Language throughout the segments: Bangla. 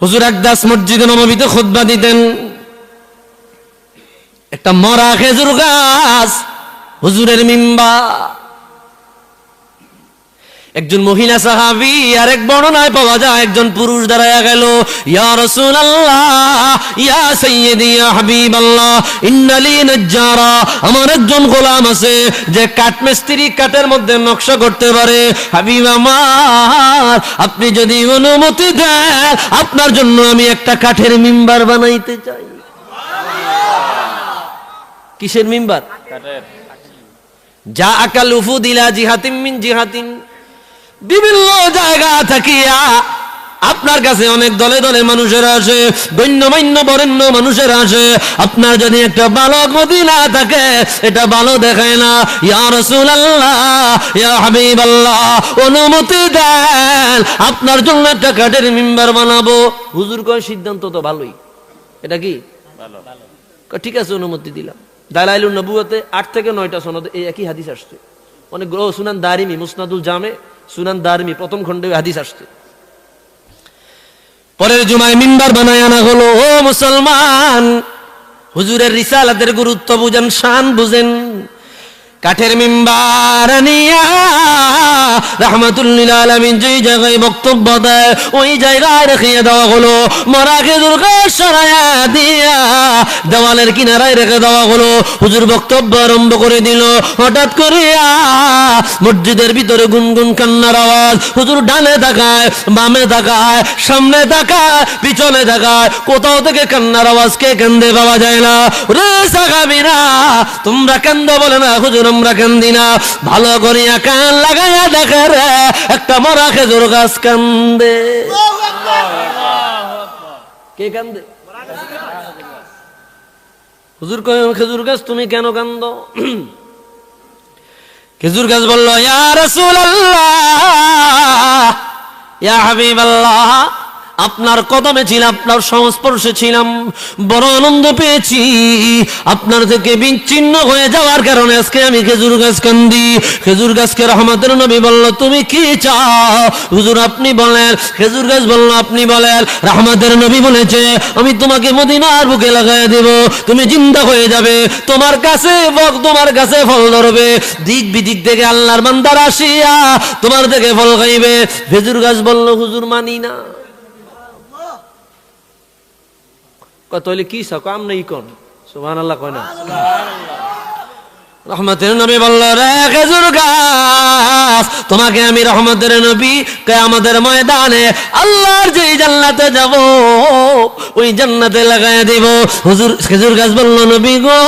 হুজুর একদাস মসজিদে নবীতে খুদ্া দিতেন। একটা মরা খেজুর গাছ হুজুরের মিম্বা একজন মহিলা সাহাবি আর এক বর্ণনায় পাওয়া যায় একজন পুরুষ দাঁড়ায়া গেল। ইয়া রাসূলুল্লাহ ইয়া সাইয়্যিদি ইয়া হাবিবাল্লাহ ইন্নালি নাজ্জারা আমার একজন গোলাম আছে যে কাঠমিস্ত্রি কাঠের মধ্যে নকশা করতে পারে। হাবিব আমার আপনি যদি অনুমতি দেন আপনার জন্য আমি একটা কাঠের মিম্বার বানাইতে চাই। কিসের মিম্বার? যা আকাল উফু দিলা জিহাতিম মিন জিহাতিন। বিভিন্ন জায়গা থাকিয়া আপনার কাছে অনেক দলে দলে মানুষেরা আসে গণ্যমান্য বরেণ্য মানুষেরা আসে। আপনার যদি একটা ভালো গতি না থাকে এটা ভালো দেখায় না। ইয়া রাসূলুল্লাহ ইয়া হাবিবাল্লাহ অনুমতি দেন আপনার জন্য একটা কাঠের মিম্বার বানাবো। হুজুর কয় সিদ্ধান্ত তো ভালোই। এটা কি? ঠিক আছে অনুমতি দিলাম। দালাইলুন নবুয়তে আট থেকে নয়টা সনদ এই একই হাদিস আসছে। অনেক গ্রহ সুনান দারিমি, মুসনাদুল জামে, সুনান দারিমি, প্রথম খণ্ডে হাদিস আসছে। পরের জুমায় মিম্বার বানায় আনা হলো, ও মুসলমান, হুজুরের রিসালাতের গুরুত্ব বুঝেন, শান বুঝেন। কাঠের মিম্বার রাহমাতুল্লিল আলামিন যেই জায়গায় বক্তব্য দেয়, ওই জায়গায় রেখে দেওয়া হলো। মরা খেজুর গাছ সরাইয়া দিয়া দেওয়ালের কিনারায় রেখে দেওয়া হলো। হুজুর বক্তব্য আরম্ভ করে দিল। হঠাৎ করিয়া মসজিদের ভিতরে গুনগুন কান্নার আওয়াজ। হুজুর ডানে তাকায়, বামে তাকায়, সামনে তাকায়, পিছনে তাকায়। কোথাও থেকে কান্নার আওয়াজ কে কান্দে পাওয়া যায় না। রে সাগাবিরা তোমরা কান্দ বলে না হুজুর। আমরা কান্দি না। ভালো করিয়া কান লাগাইয়া দেখে রে, একটা মরা খেজুর গাছ কান্দে। কে কান্দে? হুজুর খেজুর গাছ তুমি কেন কান্দ? খেজুর গাছ বলল, ইয়া রাসূলুল্লাহ, ইয়া হাবিবাল্লাহ আপনার কদমে ছিলাম, আপনার সংস্পর্শে ছিলাম, বড় আনন্দ পেয়েছি। আপনার থেকে বিচ্ছিন্ন হয়ে যাওয়ার কারণে আজকে আমি খেজুর গাছ কান্দি, খেজুর গাছকে রহমতের নবী বলল, তুমি কি চাও? হুজুর, আপনি বলেন। খেজুর গাছ বলল, আপনি বলেন। রহমতের নবী বলেছে, আমি তোমাকে মদিনার বুকে লাগাই দেব, তুমি জিন্দা হয়ে যাবে, তোমার কাছে বক, তোমার কাছে ফল ধরবে। দিক বিদিক থেকে আল্লাহর বান্দার আসিয়া তোমার থেকে ফল খাইবে। খেজুর গাছ বলল, হুজুর, মানি না। কত হইলে কি সক নেই কোন সুমান আল্লাহ কয় না? রহমতের নবী বলল, রে খেজুর গাছ, তোমাকে আমি রহমতের নবী কে আমাদের ময়দানে আল্লাহর যেই জান্নাতে যাব, ওই জান্নাতে লাগাই দিব। হুজুর, খেজুর গাছ বলল, নবী গো,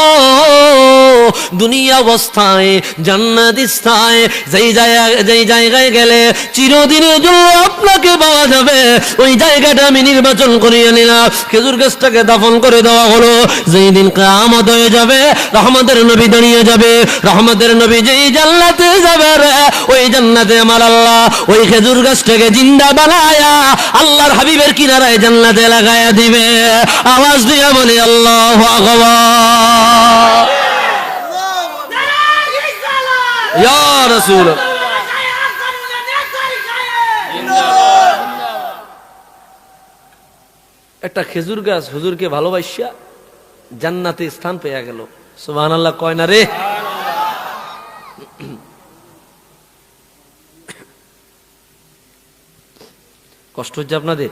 দুনিয়া অবস্থায়, জান্নাত স্থায়, যেই জায়গায় যেই জায়গায় গেলে চিরদিনের জন্য আপনাকে পাওয়া যাবে, ওই জায়গাটা আমি নির্বাচন করিয়ে নিলাম। খেজুর গাছটাকে দাফন করে দেওয়া হলো। যেই দিন কামত হয়ে যাবে, রহমতের নবী দাঁড়িয়ে যাবে। রহমতের নবী যেই জান্নাতে যাবে রে। ওই জান্নাতে আমার আল্লাহ ওই খেজুর গাছটাকে জিন্দা বানায়া আল্লাহর হাবিবের কিনারায় জান্নাতে লাগায়া দিবে। আওয়াজ দিয়া বলি, আল্লাহ একটা খেজুর গাছ হুজুরকে ভালোবাসিয়া জান্নাতে স্থান পেয়ে গেল। সুবহান আল্লাহ কয় না রে? কষ্ট হচ্ছে আপনাদের?